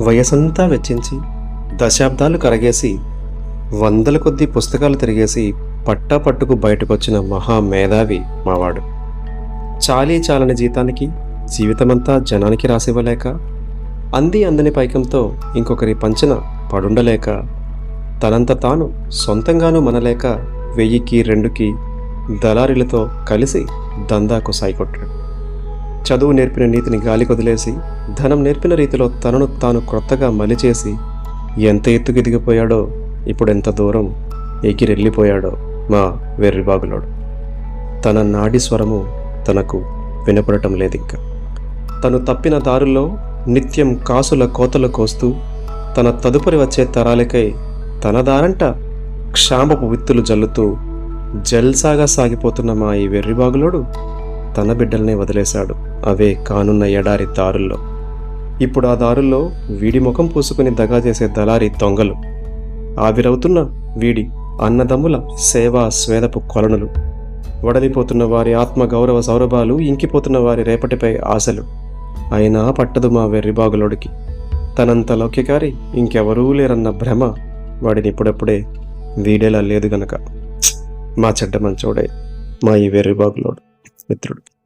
వయసంతా వెచ్చించి దశాబ్దాలు కరగేసి వందల కొద్దీ పుస్తకాలు తిరిగేసి పట్టా పట్టుకు బయటకొచ్చిన మహా మేధావి మావాడు. చాలీ చాలని జీతానికి జీవితమంతా జనానికి రాసివ్వలేక అంది అందని పైకంతో ఇంకొకరి పంచన పడుండలేక తనంత తాను సొంతంగానూ మనలేక వెయ్యికి రెండుకి దళారీలతో కలిసి దందాకు సాయికొట్టాడు. చదువు నేర్పిన నీతిని గాలి కొదిలేసి ధనం నేర్పిన రీతిలో తనను తాను క్రొత్తగా మలిచేసి ఎంత ఎత్తుకు ఎదిగిపోయాడో ఇప్పుడు ఎంత దూరం ఎగిరెళ్ళిపోయాడో మా వెర్రిబాగులోడు తన నాడి స్వరము తనకు వినపడటం లేదింకా. తను తప్పిన దారుల్లో నిత్యం కాసుల కోతలు కోస్తూ తన తదుపరి వచ్చే తరాలకై తన దారంట క్షామపు విత్తులు జల్లుతూ జల్సాగా సాగిపోతున్న మా ఈ వెర్రిబాగులోడు తన బిడ్డల్నే వదిలేశాడు. అవే కానున్న ఎడారి దారుల్లో. ఇప్పుడు ఆ దారుల్లో వీడి ముఖం పూసుకుని దగా చేసే దళారి దొంగలు. ఆవిరవుతున్న వీడి అన్నదమ్ముల సేవా స్వేదపు కొలనులు. వడలిపోతున్న వారి ఆత్మ గౌరవ సౌరభాలు ఇంకిపోతున్న వారి రేపటిపై ఆశలు. అయినా పట్టదు మా వెర్రిబాగులోడికి తనంత లౌక్యకారి ఇంకెవరూ లేరన్న భ్రమ వాడిని ఇప్పుడప్పుడే వీడేలా లేదు గనక. మా చెడ్డ మంచోడే. మా ఈ వెర్రిబాగులోడు మిత్రుడు.